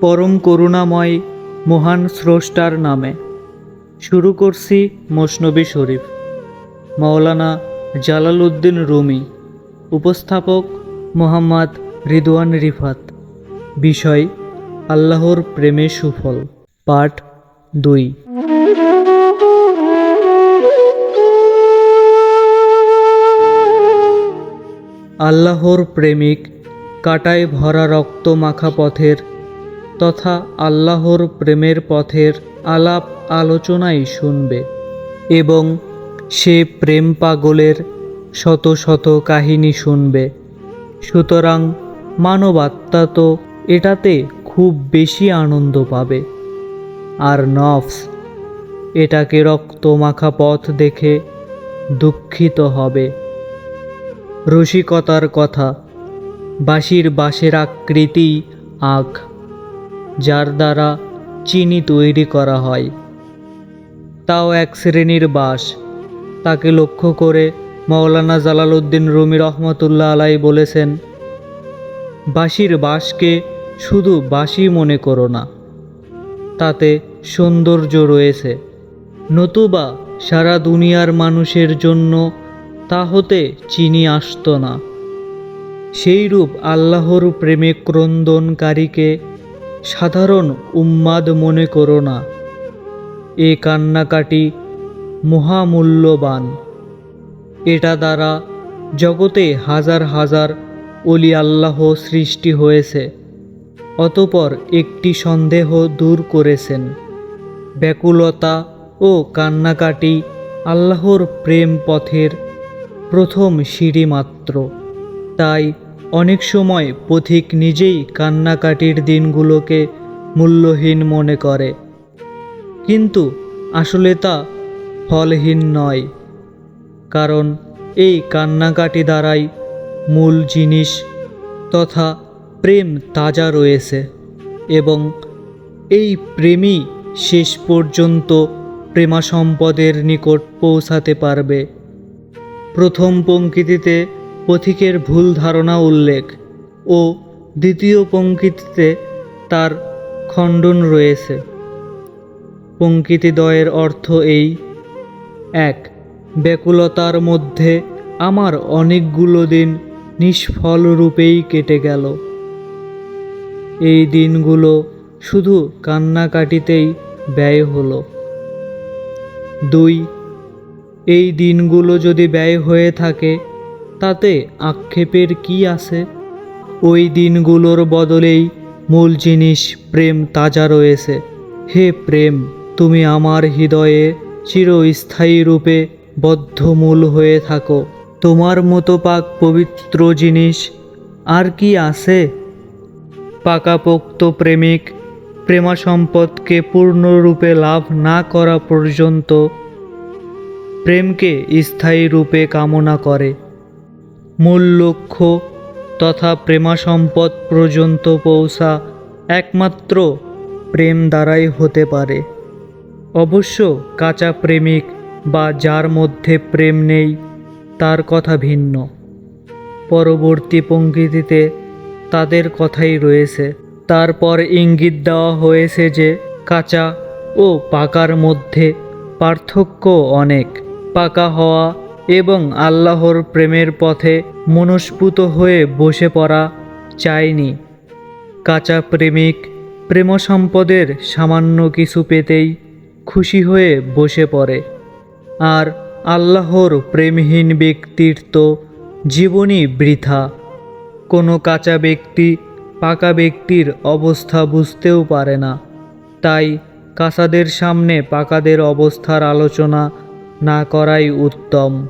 পরম করুণাময় মহান স্রষ্টার নামে। শুরু করছি মসনবী শরীফ। মাওলানা জালালউদ্দিন রুমি। উপস্থাপক মোহাম্মদ রিদওয়ান রিফাত। বিষয়, আল্লাহর প্রেমে সুফল। পাঠ দুই। আল্লাহর প্রেমিক কাটায় ভরা রক্ত মাখা পথের তথা আল্লাহর প্রেমের পথের আলাপ আলোচনাই শুনবে এবং সে প্রেম পাগলের শত শত কাহিনী শুনবে। সুতরাং মানবাত্মা তো এটাতে খুব বেশি আনন্দ পাবে। আর নফস এটাকে রক্ত মাখা পথ দেখে দুঃখিত হবে। রসিকতার কথা, বাঁশির বাঁশের আকৃতি আখ যার দ্বারা চিনি তৈরি করা হয়। তাও এক শ্রেণির বাঁশ তাকে লক্ষ্য করে মৌলানা জালালউদ্দিন রুমি রহমতুল্লাহ আলাই বলেছেন, বাঁশির বাঁশকে শুধু বাঁশি মনে করো না, তাতে সৌন্দর্য রয়েছে। নতুবা সারা দুনিয়ার মানুষের জন্য তা হতে চিনি আসতো না। সেইরূপ আল্লাহর প্রেমে ক্রন্দনকারীকে সাধারণ উন্মাদ মনে করো না। এ কান্নাকাটি মহামূল্যবান। এটা দ্বারা জগতে হাজার হাজার অলি আল্লাহ সৃষ্টি হয়েছে, অতপর একটি সন্দেহ দূর করেছেন। ব্যাকুলতা ও কান্নাকাটি আল্লাহর প্রেম পথের প্রথম সিঁড়ি মাত্র। তাই অনেক সময় পথিক নিজেই কান্নাকাটির দিনগুলোকে মূল্যহীন মনে করে। কিন্তু আসলে তা ফলহীন নয়, কারণ এই কান্নাকাটি দ্বারাই মূল জিনিস তথা প্রেম তাজা রয়েছে এবং এই প্রেমই শেষ পর্যন্ত প্রেমা সম্পদের নিকট পৌঁছাতে পারবে। প্রথম পঙ্ক্তিতে পথিকের ভুল ধারণা উল্লেখ ও দ্বিতীয় পঙ্ক্তিতে তার খণ্ডন রয়েছে। পঙ্ক্তিদ্বয়ের অর্থ এই। এক, ব্যাকুলতার মধ্যে আমার অনেকগুলো দিন নিষ্ফল রূপেই কেটে গেল। এই দিনগুলো শুধু কান্নাকাটিতেই ব্যয় হলো। দুই, এই দিনগুলো যদি ব্যয় হয়ে থাকে তাতে আক্ষেপের কি আছে? ওই দিনগুলোর বদলেই মূল জিনিস প্রেম তাজা রয়েছে। হে প্রেম, তুমি আমার হৃদয়ে চিরস্থায়ী রূপে বদ্ধমূল হয়ে থাকো। তোমার মতো পাক পবিত্র জিনিস আর কি আছে? পাকাপোক্ত প্রেমিক প্রেমা সম্পদকে পূর্ণরূপে লাভ না করা পর্যন্ত প্রেমকে স্থায়ী রূপে কামনা করে। মূল লক্ষ্য তথা প্রেমা সম্পদ পর্যন্ত পৌঁছা একমাত্র প্রেম দ্বারাই হতে পারে। অবশ্য কাঁচা প্রেমিক বা যার মধ্যে প্রেম নেই, তার কথা ভিন্ন। পরবর্তী পঙ্ক্তিতে তাদের কথাই রয়েছে। তারপর ইঙ্গিত দেওয়া হয়েছে যে কাঁচা ও পাকার মধ্যে পার্থক্য অনেক। পাকা হওয়া এবং আল্লাহর প্রেমের পথে মনস্পুত হয়ে বসে পড়া চায়নি কাঁচা প্রেমিক প্রেম সম্পদের সামান্য কিছু পেতেই খুশি হয়ে বসে পড়ে। আর আল্লাহর প্রেমহীন ব্যক্তির তো জীবনই বৃথা। কোনো কাঁচা ব্যক্তি পাকা ব্যক্তির অবস্থা বুঝতেও পারে না। তাই কাঁচাদের সামনে পাকাদের অবস্থার আলোচনা না করাই উত্তম।